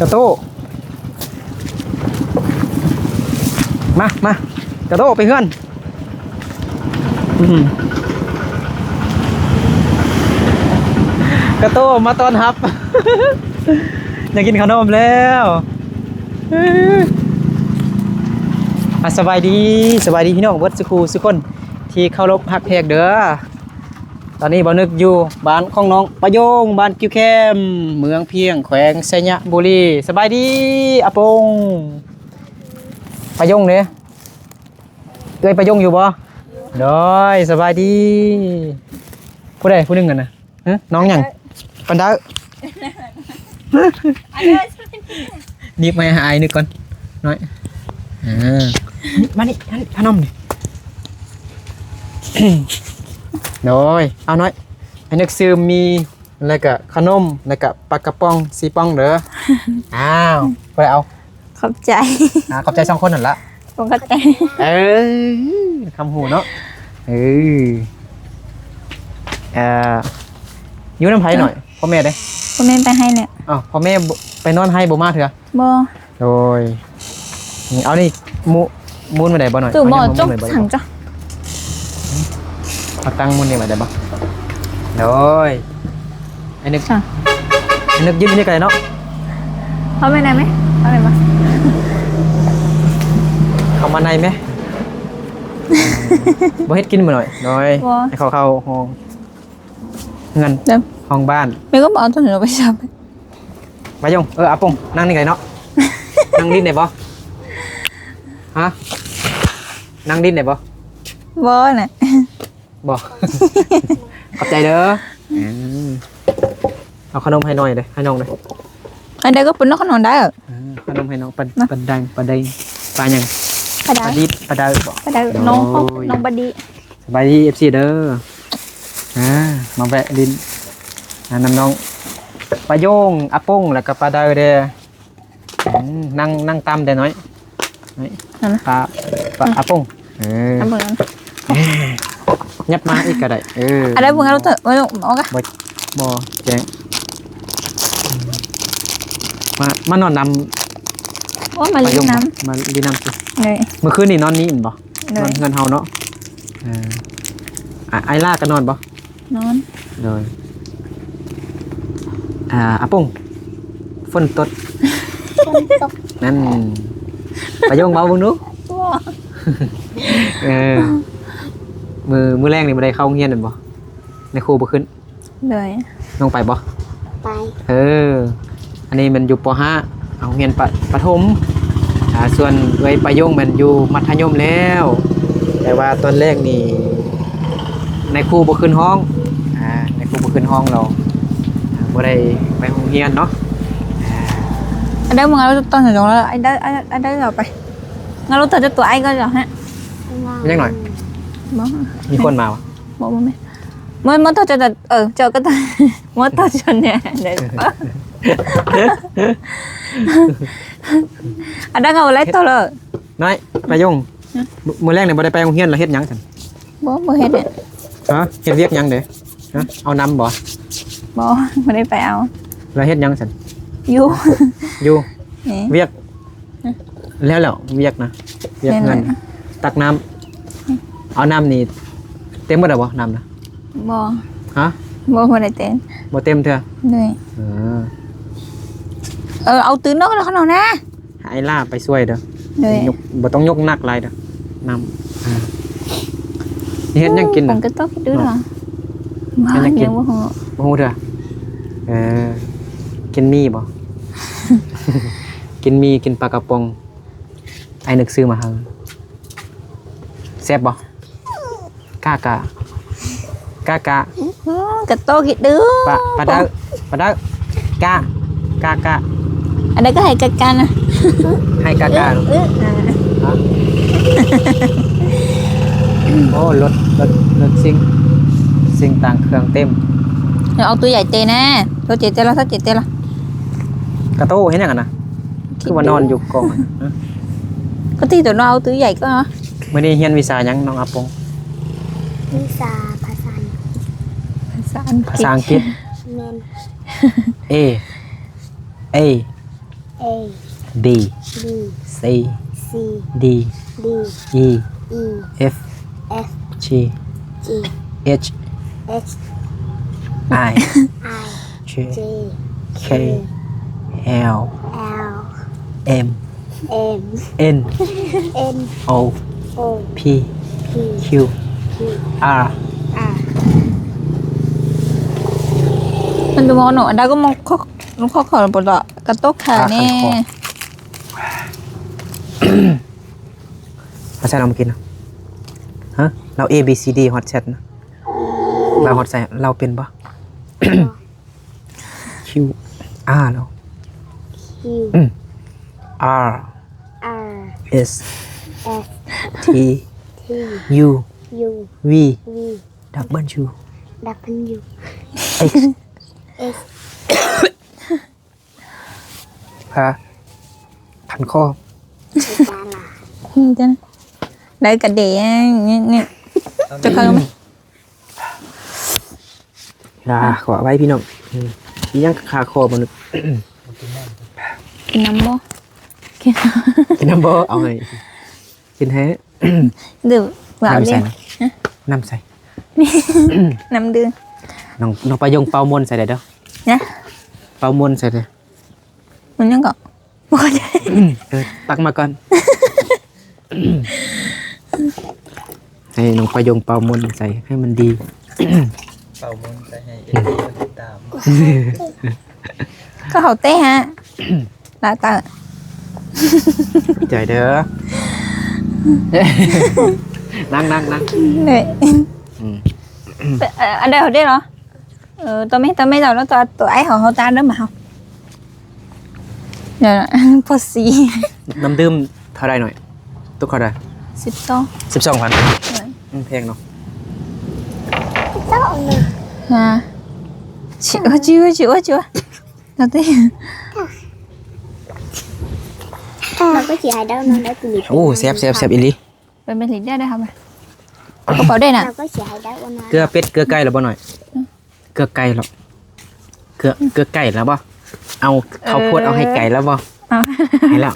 กระโตมามากระโตไปเพื่อนกระโตมาตอนรับ อยากกินขนมแล้วสบายดีสบายดีพี่น้องเบิดสุขูสุคน ที่เคารพหักแพกเด้อ ตอนนี้บ่นึกอยู่บ้านของน้องประโยงบ้านกิวแคมเมืองเพียงแขวงไสยบุรีสบายดีอาปงประโยงเด้เอ้ยประโยงอยู่บ่โดยสบายดีผู้ใดผู้หนึงกันนะฮะน้องหยังปันดานีบมาหาไอ้นึกก่อนน้อยอ่ามานี่มานี่พนมนี่ โดยเอาน้อยไอ้นึกซื้อมีแล้วก็ขนมแล้วก็ปลากระป๋องสีป้องเด้ออ้าวไปเอาขอบใจอ่าขอบใจสองคนนั่นละผมเข้าใจเออคำหูเนาะเออเอ่ออยูน้ำไผ่หน่อยพ่อแม่เด้ผมไม่ไปให้เนี่ยอ้าวพ่อแม่บ่ไปนอนให้บ่มาเถอะบอโดยนี่เอานี่มูมูนมาได้บ่หน่อยตู่บอเาจกมูนมาได้สั่งบ่จ้ะ เอาตั้งมูนนี่มาได้บ่โดยไอ้นึกสั่งไอ้นึกยืนนี่ไกลเนาะเขาไปไหนไหมเขาไปมาเข้ามาในไหม บ่เฮ็ดกินมาหน่อยหน่อยบอให้เขาเข้าห้องเงินเดี๋ยวห้องบ้านไม่ก็บอกเอาตัวหนูไปชับมายงเอออาปงนั่งนี่ไงเนาะ นั่งดิ้นได้บ่ฮะนั่งดิ้นได้บ่บอน่ะ บ่ขอบใจเด้ออืมเอาขนมให้หน่อยเลยให้น้องเลยอันเดียวก็เป็นนกขนอนได้เหรอ อ่าขนมให้น้องปันนะ ปันดังปันใดปลาหยังปลาปดาลาวดิบปลาดาวบ่ปลาดาวน้องเขาโอ้ย น้องบดีสบายดี FC เด้ออ่ามาแวะดินอ่านำน้องปลาโยงอาปงแล้วก็ปลาดาวเด้ออืมนั่งนั่งตามได้น้อยน้อยนั่นนะปลาปลาอาปงเอออันเบิ่งนั้น ยับมาอีกก็ได้เอออันได้เบิ่งแล้วเถอะไม่ต้องเอากะบ่บ่แจ้งมามานอนนำว่ามาปลาเลี้โยยงงน้มาลีน้ำสิำเลยเมื่อคืนนี่นอนนี่อิ่มบ่เลนอนยเงินเฮาเนาะเอออะไอล่าก็นอนบ่นอนเลยอ่าอาปงฝนตดนั่นปลาโยงเบาเบิ่งดูว้าเออ มือมือแรกนี่บ่ได้เข้าโรงเรียนนั่นบ่ในครูบ่ขึ้นเลยน้องไปบ่ไปเออ อันนี้มันอยู่ป .5 เอาเรียนปปฐมอ่าส่วนเอ้ยปลาโยงมันอยู่มัธยมแล้ว แต่ว่าตอนแรกนี่ในครูบ่ขึ้นห้องอ่าในครูบ่ขึ้นห้องเราอ่าบ่ได้ไปโรงเรียนเนาะอันได้เบิ่งแล้วตอนถึงตรงแล้วอันได้อันได้อันได้เราไปงั้นเราเถอะจะตัวไอ้ก็จะฮะมันยังหน่อย บอกมีคนมาวะบอกว่าไหมเมื่อเมื่อเธอจะจะเออเจอก็ตอนเมื่อเธอจะเนี่ยเดี๋ยวอันนั้นเอาอะไรตัวเลยน้อยปลาโยงมมื้อแรกนี่บ่ได้ไปโรงเรียนแล้วเฮ็ดหยังซั่นบอกบ่เฮ็ดเนี่ยฮะเฮ็ดเวียกหยังเด้ฮะเอานำบ่บอกไม่ได้ไปเอาแล้วเฮ็ดหยังซั่นอยู่อยู่นี่เวียกแล้วแล้วเวียกนะเวียกเงินแม่นตักน้ำ เอาน้ำนี่เต็มหมดแล้วบ่น้ำนะบอกฮะบอกไม่ได้เต้นบ่เต็มเถอะเลยเออเออเอาตื้นนกแล้วเขาหน่อยนะให้ไอ้ล่าไปช่วยเด้อเลยยกบ่ต้องยกหนักหลายเด้อน้ำอ่านี่เฮ็ดหยังกินผน่ะมก็ต้องดื้อหรอเฮ็ดหยังกินยังบ่ฮู้บ่ฮู้เด้อเออกินมีบ่ กินมีกินปลากระป๋องไอ้นึกซื้อมาให้แซ่บบ่ กากะกากะอืมกระโตกิดดื้อปะปะเด้อปะเด้อกากากะอันนั้นก็ให้กัดกันนะให้กากาลูกเอออ่าฮะโอ้รถรถรถซิ่งซิ่งต่างเครื่องเต็มเดี๋ยวเอาตัวใหญ่เตะนะตัวเจ็ดเตะละถ้าเจ็ดเตะละกระโต้เห็นยังไงนะคือว่านอนอยู่กองอะฮะก็ที่ตัวน้องเอาตัวใหญ่ก็เนาะมื่อนี้เฮียนวิชาหยังน้องอาปง วิสาภาษา ภาษาอังก ภา ฤษ ษาอังกฤษ เมน A A A B B C C D D E E F F G G H H I I J J K L L M M N N O O P P Q Q R R Mình đừng nổ đã có một khóc nó khóc khỏi một đoạn cắt tóc khả À, nè khăn khô. ภาษาเรามากินนะฮะ เรา A B C D ฮอตแชทนะ เราฮอตใส่เราเป็นปะ Q R เรา Q R R S S T T U U V V W W X X พาพันข้อ ba là Ừ, chân. Đấy cả để nghe nghe cho con không ลาขอไว้พี่น้องอืมอียังคาคอมันก cái nắm bó กินน้ำบ่เอาไงกินแท้ được vào น้ำ đi ใส่นะน้ำใส่ nắm đường น้องน้องปลายงเป่ามนต์ใส่ได้เด้อ nhá เป่ามนต์ใส่เลย mình nhớ cậu bó chạy เออตักมาก่อน ให้น้องปลายงเป่ามนต์ใส่ให้มันดี เป่ามนต์ไปให้เอ็นดีมาติดตาม có hậu té ha là tờ ใจเด้อ นั่งนั่งนั่ง này อืม ở đây ở đây rồi ờ, tôi mấy tôi mấy giờ nó tôi tôi ấy họ họ ta đó mà không rồi có gì น้ำดื่มเท่าไรหน่อย ตุกเท่าไร xịt to สิบสองพัน Rồi. แพงเนาะ Tao này à chịu chưa chịu chưa đầu tiên Đâu có chị Hải đâu nó đã từ โอ้แซ่บแซ่บแซ่บอีหลี bên bên lính ra đây không à có bảo đây nè Đâu có chị Hải đâu nó เกลือเป็ดเกลือไก่แล้วบ่หน่อย เกลือไก่หรอกเกลือเกลือไก่แล้วบ่เอาข้าวโพดเอาให้ไก่แล้วบ่ Ờ. ให้แล้ว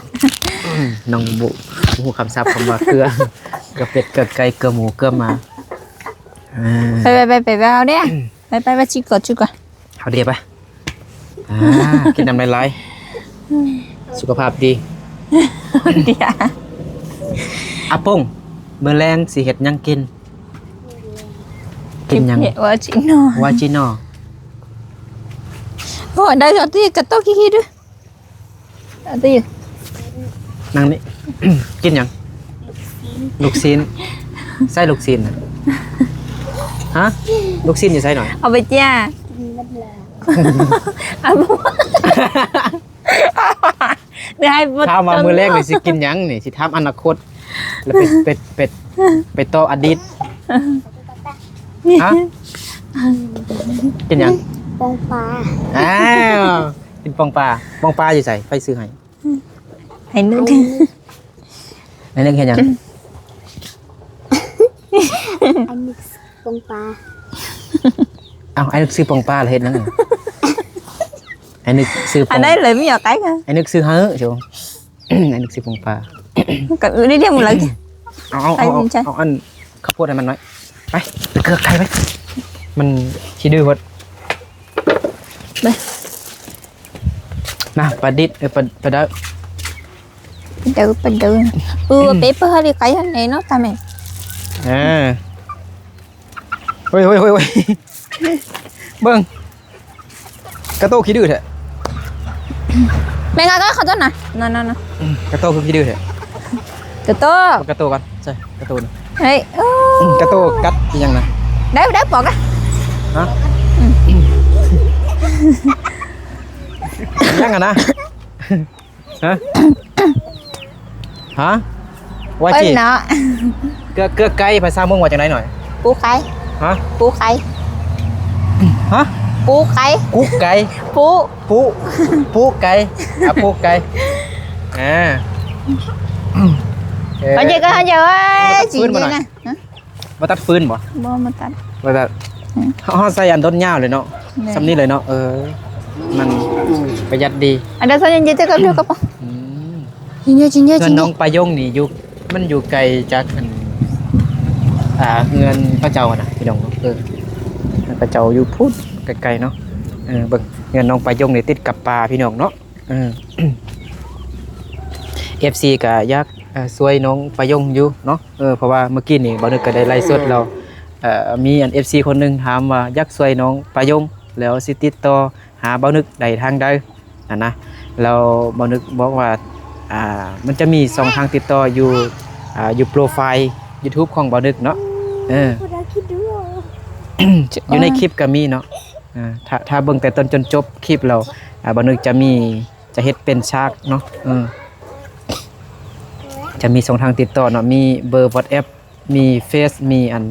อืมน้องบุหูคำศัพท์คำว่าเกลือเกลือเป็ดเกลือไก่เกลือหมูเกลือหมาอ่า ไปไปไปไปไปเอาเนี่ยไปไปไปชิกก่อนชิกก่อนเอาเดียวไปอ่า กินน้ำลายไหลสุขภาพดี เดี๋ยวอาปงเมื่อแรงสิเห็ดหยังกิน กินหยังเหยว่าชิโน่วาจิโนอโอ้ได้จอดที่กระโต๊ะขี้ขี้ด้วยเอาตีนั่งนี่ กินหยัง ลูกซีนใส่ลูกซีนน่ะฮะ ลูกซีนอยู่ใส่หน่อย เอาไปจ้า Mất là เอาบุเดี๋ยวให้บดถามมามือแรกเลยสิกินหยังนี่สิถามอนาคต แล้วเป็ดเป็ดเป็ดเป็ดต่ออดีตฮะกินหยัง Bông pha อ้าวกินปองปลาปองปลาอยู่ใส่ไฟซื้อให้ให้นึกในเรื่องเห็นหยัง Anh mix bông pha อ้าวไอ้นึกซื้อปองปลาเหรอเห็นนั่นน่ะไอ้นึกซื้อปอัอนง đấy lấy mấy giọt cái kìa ไอ้นึกซื้อเฮ้อชงไอ้นึกซื้อปองปลา Cậu đi đi một lần เอาเอาเอาไปดิจ้ะเอาอันข้าวโพดให้มันน้อย ไปไปเกลือไก่ไป มันขี้ดื้อหมดไปนะปลาดิดเออปลาปลาดาว Từ từ từ Ừ bé bơ hơi đi cái này nó ta mày อ่าเฮ้ยเฮ้ยเฮ้ยเฮ้ยเบิ้งกระโตขี้ดื้อแท้ Mày ngồi cái không tốt nè Nè nè nè กระโตคือขี้ดื้อแท้ Từ từ เอากระโตก่อนใช่กระโตนะ Đấy กระโตกัดอีหยังนะ Đấy đấy bỏ cái ฮะยังอะนะฮะฮะว่าจี Ôi nọ เกลือเกลือไก่ภาษาเมืองว่าจังไดหน่อย Bú khay ฮะ Bú khay ฮะ Bú khay กุ๊กไก่ Bú ปูปูไก่อะปูไก่อ่า เอ่อ Có gì có gì ơi Chị Phương mà vậy nói. nè Hả? มาตัดฟืนบ่ Bố mà tắt มาแบบเฮาใส่อันต้นยาวเลยเนาะ Nè. สำนี้เลยเนาะเออ มันประหยัดดี Ada saya yang jatuh kau kau. อืม Jinja jinja เงินน้องปลายงนี่อยู่มันอยู่ไกลจากอันอ่าเงินพระเจ้าอะนะพี่น้องเนาะเออพระเจ้าอยู่พูดไกลๆเนาะเออเบิ่งเงินน้องปลายงนี่ติดกับปลาพี่น้องเนาะเออ FC ก็อยากเอ่อ ช่วยน้องปลายงอยู่เนาะเออเพราะว่าเมื่อกี้นี่บ่นึกก็ได้ไลฟ์สดเราเอ่อมีอัน FC คนหนึงถามว่าอยากช่วยน้องปลายงแล้วสิติดต่อหาเบ้านึกใดทางใดนะนะเราเบ้านึกบอกว่าอ่ามันจะมีสองทางติดต่ออยู่อ่าอยู่โปรไฟล์ YouTube ของเบ้านึกเนาะเออ Udah gitu. อยู่ในคลิปก็มีเนาะอ่าถ้าถ้าเบิ่งแต่ต้นจนจบคลิปเราอ่าเบ้านึกจะมีจะเฮ็ดเป็นฉากเนาะเออ จะมีสองทางติดต่อเนาะมีเบอร์ WhatsApp มีเฟซมีอัน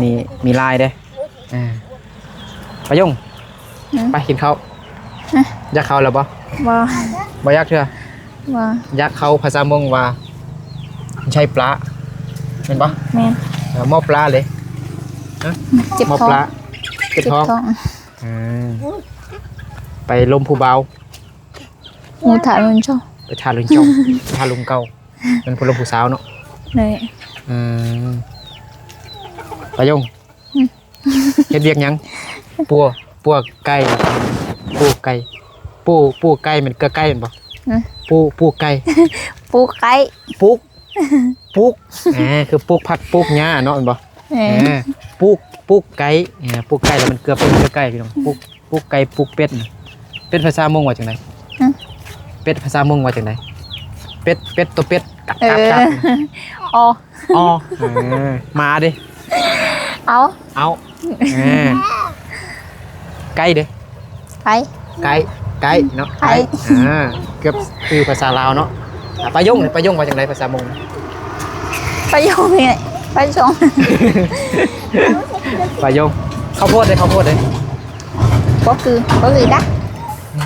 มีมีไลน์เด้อ่าไปยงอืมไปกินข้าวอยากข้าวแล้วบ่ Wah บ่อยากเถอะ wah ยักษ์เขาภาษามงว่าใช่ปลาเห็นปะ men เออหม้อปลาเลย chip หม้อปลา thong เก็บ chip ท้อง thong อืมไปลมผู้เบา ngu thả luôn cho ไปทาลุงเจ้าไปทาลุงเก่า เป็นพลมผู้สาวเนาะ này อืมไปยงเฮ็ดเรียกหยังปัวปัวไก่ปูไก่ปูปูไก่มันเกลือไก่แมันบ่อืมปูปูไก่ pu cái ปุกปุกแหมคือปุกผักปุกหญ้าเนาะแม่นบ่ nè อ่าปลูกปลูกไก่อ่าปลูกไก่แล้วมันเกลือเป็นเกลือไก่พี่น้องปลูกปลูกไก่ปลูกเป็ดน่ะเป็ดภาษามงว่าจังไดฮะเป็ดภาษามงว่าจังได เป็ดเป็ดตัวเป็ดกัดกัด ừ กัด ô อ๋ออ่ามาดิ áo เอาอ่าไก่เด้ phải ไก่ไก่เนาะไก่ อ่าเกือบคือภาษาลาวเนาะอะปลายงปลายงว่าจังไดภาษามง phải vô này phải xuống ปลายงข้าวโพดเด้ข้าวโพดเด้ bó cừ có gì đắt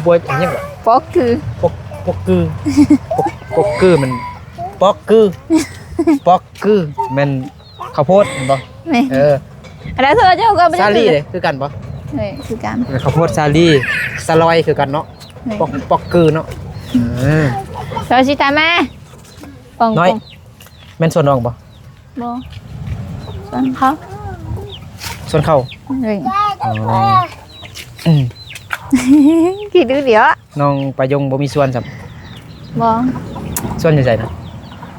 บวยอันยังวะ bó cừ ปกปกกือปก ปกกือมันปอกกือปอกกือมันข้าวโพดเห็นบ่ này เออ ở đây thôi chứ không có ซาลี่เลยคือกันบ่ này cứ cảm ข้าวโพดซาลี่ซาลอยคือกันเนาะ này ปอกปอกกือเนาะเออ rồi chị ta ma còn Nói. còn แม่นส่วนน้องบ่ bó còn không ส่วนเข้า rồi อ๋ออืม kỳ đứa đĩa น้องปายงบ่มีส่วนสับ bó ส่วนอยู่ไสนะ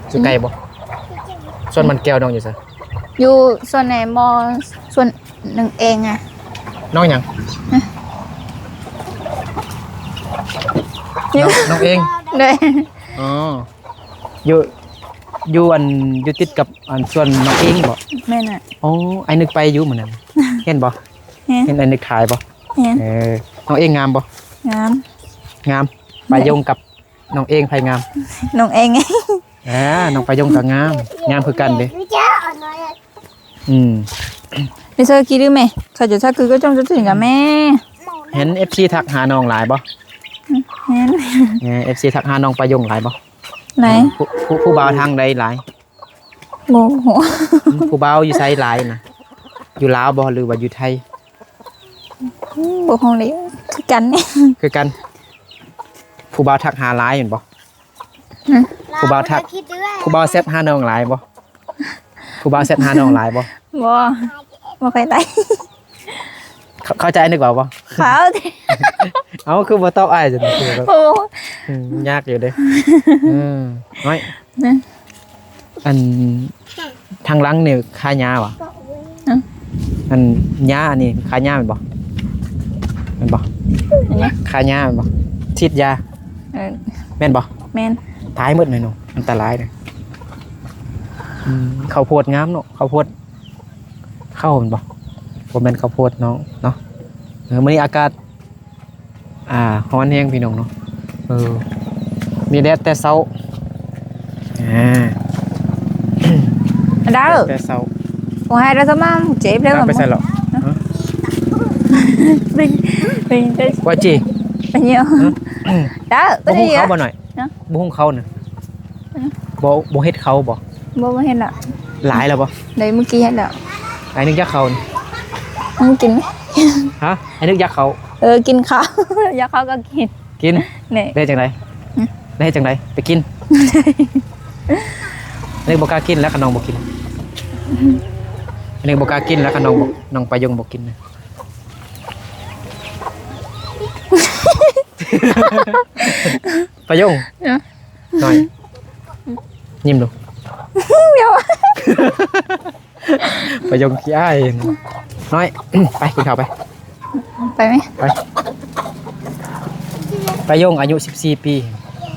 อยู่ไกลบ่ส่วนมันแก้วน้องอยู่ไส dù xuân này mò xuân đừng em à น้องหยังน้องน้องเอง đây อ๋ออยู่อยู่อันอยู่ติดกับอันส่วนน้องเองบ่ bên à อ๋อไอ้นึกไปอยู่เหมือนนั้นเห็นบ่ nè เห็นไอ้นึกขายบ่ nè เออน้องเองงามบ่ ngắm งามปลายงกับ น้องเองไผงาม đừng em ấy อ่าน้องปลายงก็งาม งามคือกันเด้ Lu cha nói là อืม bây giờ kỳ đứa mẹ sao giờ sao cứ có trong cho thuyền cả mẹ เห็น FC ทักหาน้องหลายบ่ nè เออ FC ทักหาน้องปลายงหลายบ่ này ผู้ผู้ผู้บ่าวทางใดหลาย bố hổ ผู้บ่าวอยู่ไสหลายนะอยู่ลาวบ่หรือว่าอยู่ไทย bố không lý cứ cắn ấy คือกัน ผู้บ่าวทักหาหลายเห็นบ่ Cô bao thật. Khi đứa ผู้บ่าวแซบหาน้องหลายบ่ผู้บ่าวแซบหาน้องหลายบ่ bố bố phải tay เข้าเข้าใจนึกว่าบ่ pháo thì เอ้าคือบ่ตอบอ้ายจังคือแบบ bố อืมยากอยู่เด้อืมน้อย nè อันทางหลังนี่ค่าหญ้าวะอืมอันหญ้านี่ค่าหญ้าแม่นบ่แม่นบ่ nhá ค่าหญ้าแม่นบ่ฉีดยา ừ, แม่นบ่ men ตายหมดเลยเนาะอันตรายเลยอืมข้าวโพดงามเนาะข้าวโพดเข้าแม่นบ่บ่แม่นข้าวโพดน้องเนาะเออมื้อนี้อากาศ อ่าร้อนแฮงพี่น้องเนาะเออมีแดดแต่เช้าอ่า đó แต่เช้า còn hai đứa tao mang chép đấy ตาม mà ไปใส่หรอ mình mình đây ว่าจี bao nhiêu อืม đó บ่ cái หุ้ง gì เขา á บ่หน่อยเนาะ บ่หุ้งเขาน่ะอืมบ่บ่เฮ็ดเขาบ่ bố mới hết là หลายแล้วบ่ đấy mới kia hết là ไอ้นึกยักษ์เขานี่ không kín ฮะไอ้นึกยักษ์เขา ừ ออกินข้าว อยากข้าวก็กินกินเนี่ย ได้จังไดได้จังไดไปกินอันนี้บ่กล้ากินแล้วก็น้องบ่กินอันนี้บ่กล้ากินแล้วก็น้องบ่น้องปายงบ่กินนะ ปายงเนาะหน่อยยิ้มดูเดี๋ยวปายงขี้อ้ายน้อย ไปกินข้าวไป ไปไหมไปปายงอายุ 14 ปี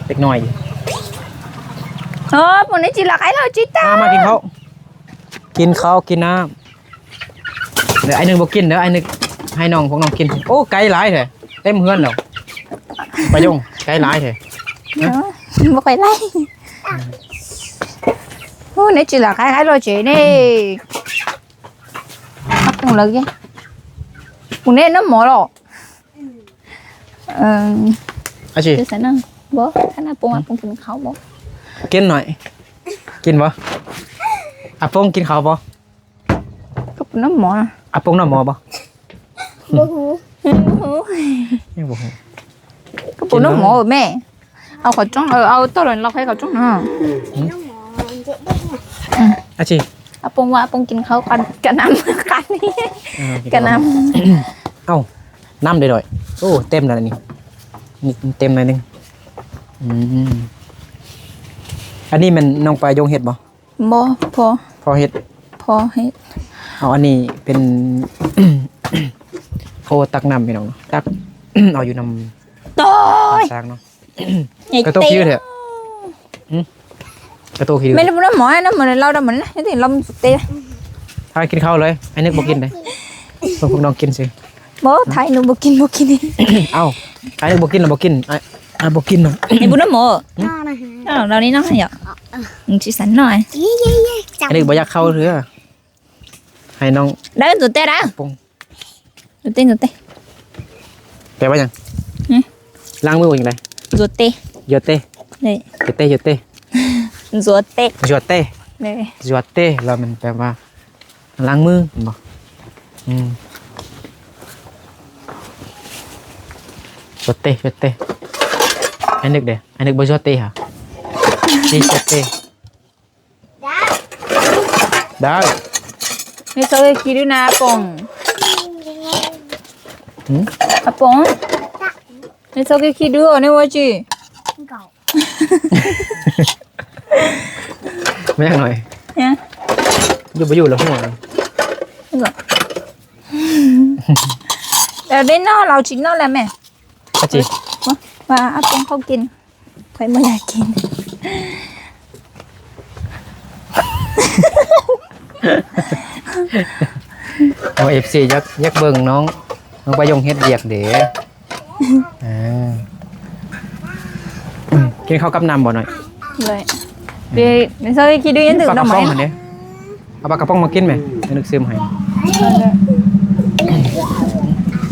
เด็กน้อยอยู่เออปุ่นนี้จีหลักไอ้เราจีตามามากินข้าวกินข้าวกินน้ำเดี๋ยวไอ้หนึ่งบอกกินเดี๋ยวไอ้หนึ่งให้น้องพวกน้องกิน โอ้ไก่หลายแท้เต็มเฮือนแล้ว ปายงไก่หลายแท้เนาะบ่ค่อยไล่โอ้นี่จีหลักไอ้ไอ้เราจีนี่อักปุ่นเลยแกปุ่นนี้น้ำหมอหรอเอออาชีจะใส่นั่งบ่ถ้าน้าปุ่นอะปุ่นกินข้าวบ่กินหน่อย กินบ่อาปงกินข้าวบ่ก็ปุ่นน้ำหมอนะอาปงน้ำหมอบ่บูฮูยังบ่ฮู้ ก็ปุ่นน้ำหมอแม่ เอาขอจ้องเออเอาตัวหล่นเราให้ขอจ้องนะน้องหมอเจ๊เด็กอาชีอาปงว่าอาปงกินข้าวกันกันน้ำกันนี่เออกันน้เอ้าน้ำได้ด้วยโอ้เต็มแล้วนี่นี่เต็มหน่อยหนึงอืมอันนี้มันน้องปลายงเห็ดบ่ำบ่พอพอเห็ดพอให้เอาอันนี้เป็นโคตักน้ำพี่น้องเนาะตักเอาอยู่นำ โต้ยสร้างเนาะใหญ่กระโตกเตะขี้เถอะหึกระโตกขี้ไม่ได้ปุ่นน้ำหมอนะเหมือนเราได้เหมือนนะนี่ลมสุดเตะถ้ากินข้าวเลยไอ้นึกบ่กินเลยพวกพวกน้องกินสิบ่ไทยหนูบ่กินบ่กินนี่เอ้าไอ้นึกบ่กินน่ะบ่กินไอ้ไอ้บ่กินน่ะไอ้ปุ่นน้ำหมอน้องนะฮะอ้าวเรานี่น้องเหรอมึงชิสันหน่อยเย้เย้เย้จับไอ้นึกบ่อยากเข้าเถอะให้น้องได้สุดเตะได้ปงสุดเตะสุดเตะแปลว่าหยังหึ ล้างมือว่าจังไดสุดเตะโยเต้นี่โยเต้โยเต้สุดเตะโยเต้นี่โยเต้แล้วมันแปลว่าล้างมือเห็นบ่อืมโยเต้โยเต้ไอ้นึกเด้ไอ้นึกบ่โยเต้ฮะนี่โยเต้ได้นี่โซเกคิรุนะอาปงหืมอาปง นี่โซเกคิรุนี่ว่าจีเก่าไม่อยากหน่อยเนี่ยอยู่ไปอยู่แล้วหัวเดี๋ยวได้นอเราชิ้นนอแล้วแม่ป้าจีว่าว่าอาปงเขากินใครไม่อยากกินเอาเอฟซียักยักเบิ่งน้อง น้องประยงเฮ็ดเบียกเด้อ่าอืม กินข้าวกับน้ำบ่หน่อยเลยเดี๋ยวนี่โซเกคิรุยังถึงปลาดกอกระไม้ป๋องอันนะนี้เอาปลากระป๋องมากินไหมให้นึกซื้อมาให้เ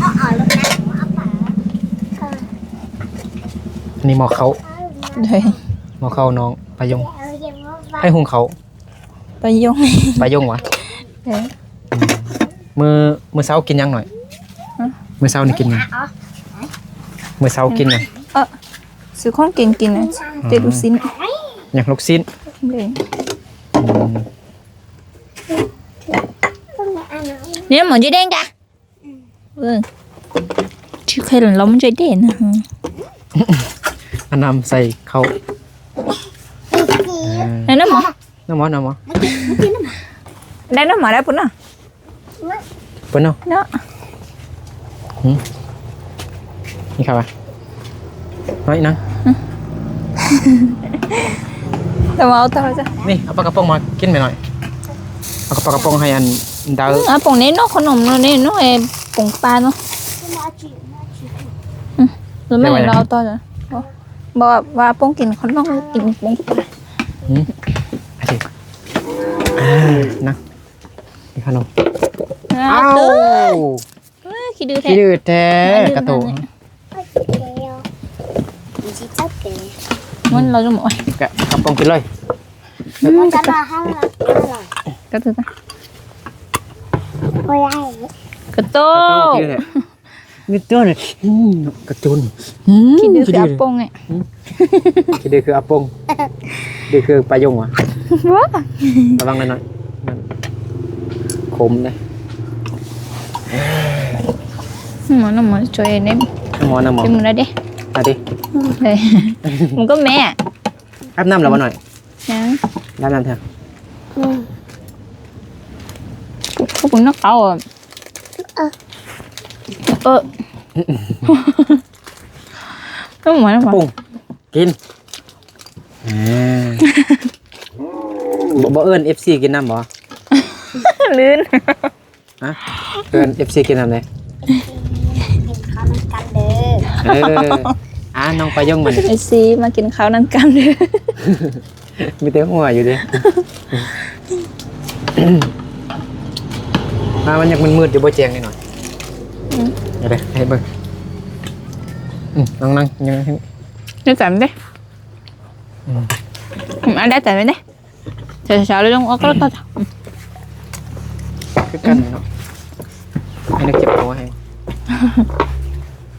อาเอาลูกนะเอาปากอันนี้หมอเขาเลยหมอเขาน้องประยงเอาเยี่ยมว่าให้หุงเขาไปยงประยงวะเดี๋ยวมือมือเช้ากินยังหน่อยฮะ มือเช้านี่กินยังอ๋อมือเช้ากินยัง ซื้อของกินกินนะเจ็ดลูกชิ้นอยากลูกชิ้นเลยอืมต้องมาอันนั้นเนี่ยเหมือนใจแดงกะเออชื่อใครหล่นล้มใจแดงนะฮะอันน้ำใส่เขาจีอ่าไหนน้ำหมอน้ำหมอน้ำหมอได้น้ำหมอได้ปุ่นน่ะเปิ้นเนาะเนาะนี่ครับอะน้อยนัง แต่ว่าเอาเท่าจ้ะนี่เอาปลากระป๋องมากินไปหน่อยเอาปลากระป๋องให้อันดาวอะปุ่งนี้เนาะขนมเนาะนี่เนาะไอ้ปุ่งปลาเนาะมาจีมาจีหรือไม่เราเอาต่อจ้ะบอกว่าปุ่งกินขนมกินปุ่งปลาหืมอาทิอ่านะนี่ขนมเอาเด้อเอ้ยคิดดูแท้ขี้ดื้อแท้กระโตกเกลียว มันจะจับเกลียวมันเราจะหมดแกะกระป๋องกินเลยมันจะมาห้างละอร่อยก็ถือจ้ะโอ้ยไอ้กระโตกระโตกกินเลยมีตัวเลยอืมกระจุนคิดดูคืออาปงไงคิดดือคืออาปงดือคือปลายงวะว้าระวังหน่อยๆมันคมเลยหมอน้ำหมอช่วยเนมหมอนะหมอเป็นมึงแล้วดิ มาดิเลยมึงก็แม่อาบน้ำแล้วมาหน่อยนะอาบน้ำเถอะพวกมึงนักเอาอะเออน้ำหมอน้ำหมอปุ้งกินอ่าบ่บ่เอิญ FC กินน้ำบ่ลื่นฮะเอิญ FC กินน้ำเลยข้าวมันกันเด้อ เออ อ่าน้องปลายงมันไอซีมากินข้าวนั่งกันเลยมีแต่หัวอยู่ดิมามันยังมืดๆอยู่บ่แจงนิดหน่อยเดี๋ยวเด้ให้เบิ่งอืมนั่งนั่งยังได้แต่ไม่ได้อันได้แต่ไม่ได้เช้าๆเลยต้องเอาก็ต้องคือกันเนาะให้นึกเก็บเอาไว้ให้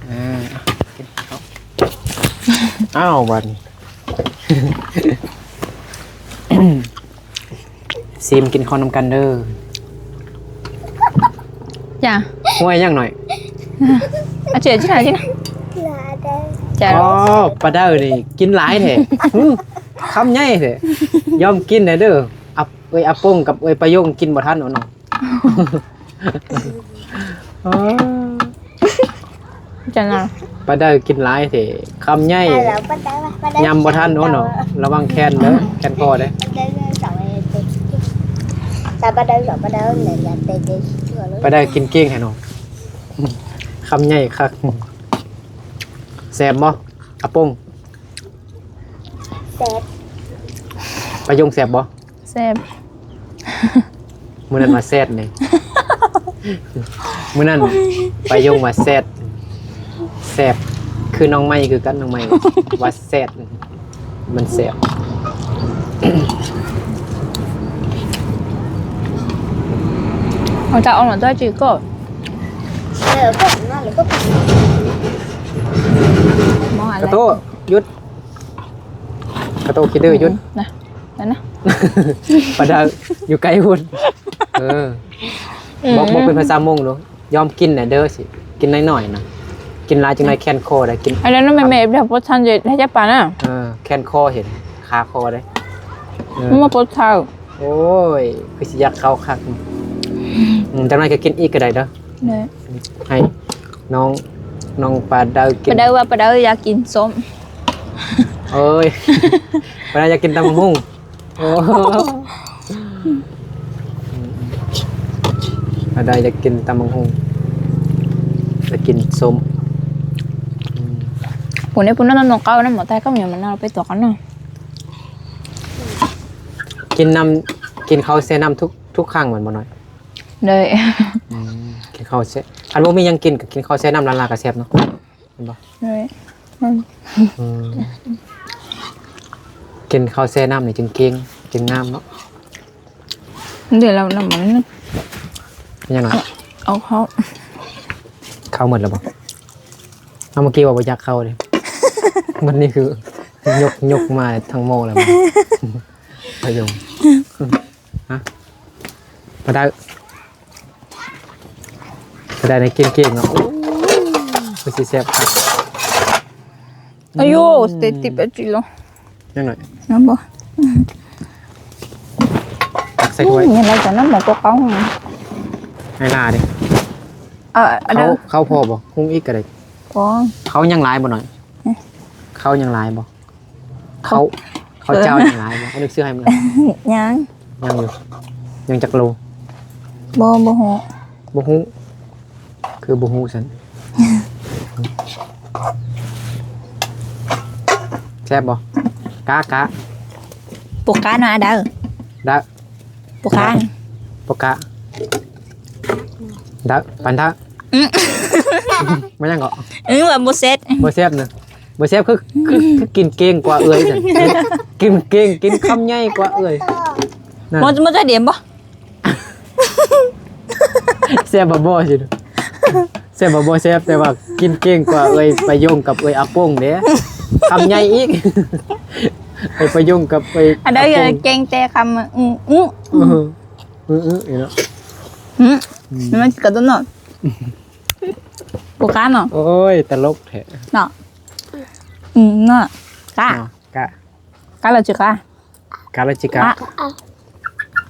อ่ากินข้าว อ้าววันซีมกินข้าวนำกันเด้อจ้ะห่วยยังหน่อยเอาเจียที่ไหนที่ไหนลาเด้อจ้ะอ๋อปลาเด้อนี่กินหลายแท้อื้อคำใหญ่แท้ยอมกินได้เด้ออับเอ้ยอาป้งกับเอ้ยปลายงกินบ่ทันเอาเนาะอ๋อจ้ะนะปลาเด้อกินหลายแท้ คำใหญ่ไปแล้วปะเด้อปะเด้อยำบ่ทันเอาเนาะระวังแคนเด้อแคนคอเด้อปะเด้อสองเอเต็แต่ปะเด้อสองปะเด้อเนี่ยอย่าเตะเตะตัวเลยปลาเด้อกินเก่งแท้เนาะคำใหญ่คักแซ่บบ่อาป้งเสร็จปลายงแซ่บบ่แซ่บมื้อนั้นมาแซ่ดนี่มื้อนั้นปลายงมาแซ่ดแซ่บ คือน้องไม้คือกันน้องไม้ว่าแซ่ดมันแซ่บเอาจะเอาหน่อยได้จีก็เออก็นั่นเลยก็มองอะไรกระโตหยุดกระโตคิดดื้อหยุด นะนั่นนะปลาดาอยู่ไกลหุ่นเออบอกบอกเป็นภาษามงดูยอมกินน่ะเด้อสิ กินน้อยๆนะ กินหลายจังไดแคนคอได้กินไอ้แล้วนั่นไม่เมย์เดี๋ยวพดทันจะให้เจ๊ป่าน่ะเออแคนคอเห็นคาคอได้เออมันมาพดเท้าโอ้ยคือสิอยากเข้าคักอืมจังไดก็กินอีกก็ได้เด้อเนี่ยให้น้องน้องปลาดาวกิปนลาเดาว่าปลาเดาอยากกินส้มเอ้ยปลาดาวอยากกินตำบักหุ่งโอ้ปลาดาวอยากกินตำบักหุ่งอยากกินส้มอืม ปุ่นเนี่ยปุ่นนั่นนกเก้านั่นหมอแต่ก็มีมันน่าไปตัวกันเนาะกินน้ำกินข้าวเสน้ำทุกทุกครั้งเหมือนบ่น้อยเลยกินข้าวเสอันบ่มีหยังกินก็กินข้าวเสน้ำลานลากระแซบเนาะเห็นบ่เลยอืมกินข้าวเสน้ำนี่จึงเก่งจึงงามเนาะเดี๋ยวเราน้ำมันเป็นยังไงเอาเขาเข้าหมดแล้วบ่เอาเมื่อกี้ว่าบ่อยากเข้าเลย มันนี่คือยกยกมาทั้งโมแล้วมั้งพะยงฮะมาได้มาได้ในเก่งๆเนาะโอ้ยสิแซ่บครับอายุสเตติปจิโลยังหน่อยน้ำบ่ตักใส่ถ้วยยังไงแต่น้ำหมอก็เขาให้ลาดิเอออันเขานั้นเขาพอบ่คุ้งอีกก็ได้พอเขายังหลายบ่หน่อย เขายังหลายบ่เขาเขาเจ้ายังหลายบ่เอานึกซื้อให้มันเลยยังยังอยู่ยังจักโลบ่บ่หัวบ่ฮู้คือบ่ฮู้ซั่นแซ่บบ่กากะปกกาหนาเด้อดะปกกาปกะดะปันทะไม่ยังก็เออว่าบ่เซ็ตบ่แซ่บเนอะ บ่แซ่บคือคือคือกินเก่งกว่าเอ้ยซั่นกินเก่งกินคำใหญ่กว่าเอ้ยนั่นมันมันจะเดียมบ่แซ่บบ่บ่สิเด้อแซ่บบ่บ่แซ่บแต่ว่ากินเก่งกว่าเอ้ยไปยงกับเอ้ยอาป้งเด้คำใหญ่อีกไปไปยงกับเอ้ยอันได้อย่าเก่งแต่คำอืออือเออเออเออเนาะอือมันกระตุ้นเนาะปกาเนาะโอ้ยตลกแท้เนาะ อืมเนาะกะเนาะกะกะเราจะกะกาลจิกะอะ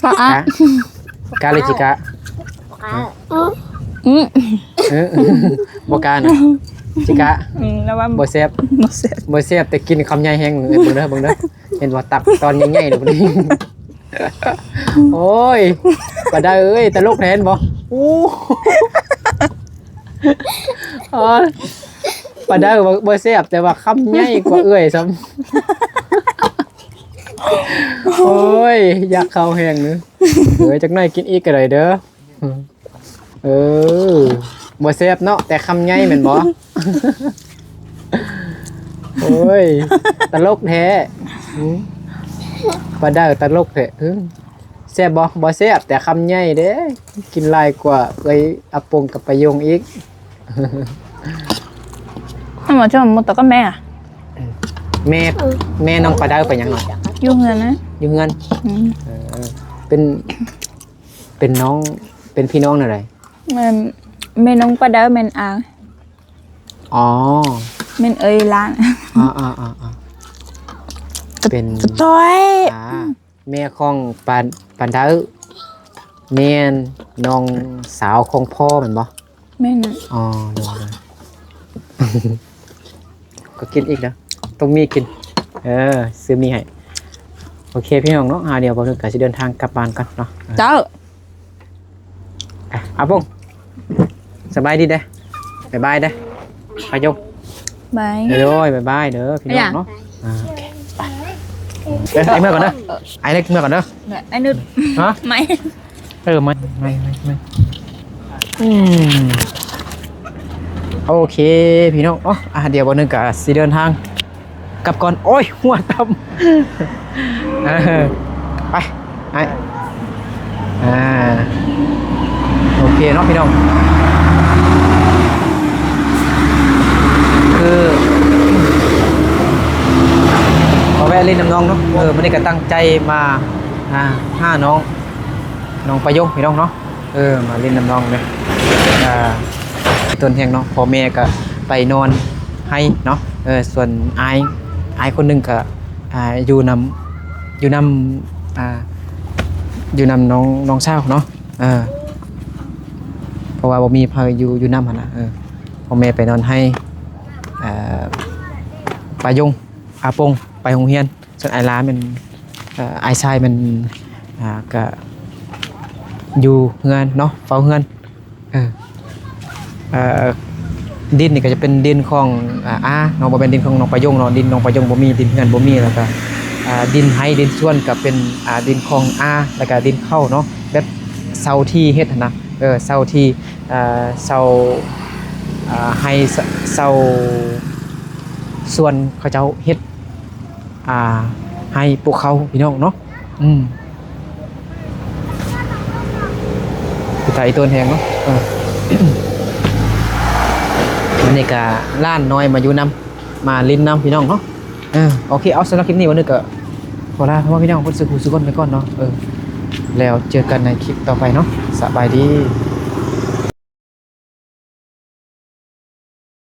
กะอะกะกาลจิกะอืมเออบ่กานะจิกะอืมแล้วว่าบ่แซ่บบ่เสร็จบ่แซ่บแต่กินคำใหญ่แฮงเบิ่งเด้อเบิ่งเด้อเห็นว่าตักตอนใหญ่ๆเด้อบ่นี้โอ้ยบ่ได้เอ้ยตลกแทนบ่โอ้อ๋อ บ่ได้บ่บ่แซ่บแต่ว่าคำใหญ่กว่าเอ้ยซ้ำโอ้ย อยากเข้าแฮงนึเอ้ยจักหน่อยกินอีกก็ได้เด้อเออบ่แซ่บเนาะแต่คำใหญ่แม่นบ่โอ้ยตลกแท้ปลาดาวตลกแท้แซ่บบ่บ่แซ่บแต่คำใหญ่เด้ กินหลายกว่าเอ้ยอปงกับประยงอีก นบอกจะมันตก็แม่อะแม่แม่น้องปลาดาวไปหยังหน่อยยุ่งเงินนะอยู่เงินอืมเออเป็นเป็นน้องเป็นพี่น้องอะไรมันเมนองปลาดาวเมนอ่างอ๋อเมนเอ้ยล้านอ่าอ่าอ่าอ่าเป็นต้อยอ่าแม่ของปานปานดาวแม่นน้องสาวของพ่อแมันบ่แม่น่ะอ๋อดูเลย ก็กินอีกนะต้องมีกิน เออ ซื้อมีให้โอเคพี่น้องเนาะหาเดียวบอลนึกกะจะเดินทางกลับบ้านกันเนาะเจ้าอะอาปงสบายดีเด้บายบายเด้ไปยกบายเด้อบายบายเด้อพี่น้องเนาะอ่าโอเคไปเดี๋ยวไอ้เมื่อก่อนเด้อไอ้เล็กเมื่อก่อนเด้อไอ้นุดฮะไม่เออไม่ไม่ไม่ไม่อืม โอเคพี่น้องอ๋ออะเดี๋ยววันหนึงกะสิเดินทางกลับก่อน โอ้ย หัวตำไปไอ้อ่าโอเคเนาะพี่น้องคือพอแวะเล่นน้ำน้องเนาะเออมันนี่ก็ตั้งใจมาอ่าห้าน้อง น้องประโยงพี่น้องเนาะเออมาเล่นน้ำน้องเลยอ่า ต้นเทียงเนาะพ่อแม่ก็ไปนอนให้เนาะเออส่วนอายอายคนหนึงก็อ่าอยู่นำอยู่นำอ่าอยู่นำน้องน้องเช้าวเนาะเออเพราะว่าบ่มีพาอยู่อยู่นำหั่นน่ะเออพ่อแม่ไปนอนให้อ่อปายงอาปงไปโรงเรียนส่วนไอ้ล้ามันเอ่อไอ้ชายมันอ่าก็อยู่เฮือนเนาะเฝ้าเฮือนเออ ดินนี่ก็จะเป็นดินของอ่าอาเนาะบ่เป็นดินของน้องประยงเนาะดินน้องประยงบ่มีดินเฮือนบ่มีแล้วก็ดินไห้ดินส่วนก็เป็นอ่าดินของอาแล้วก็ดินเข้าเนาะแบบเซาที่เฮ็ดนะเออเซาที่อ่าเซาอ่าให้เซาส่วนเขาเจ้าเฮ็ดอ่าให้พวกเขาพี่น้องเนาะอืมคือไทยตัวแหงเนาะ วันนี้ก็ล้านน้อยมาอยู่นำมาลิ้นนำพี่น้องเนาะเออโอเคเอาสำหรับคลิปนี้วันนี้ก็ขอลาเพราะว่าพี่น้องคนสุขุสุขคนไปก่อนเนาะเออแล้วเจอกันในคลิปต่อไปเนาะสบายดี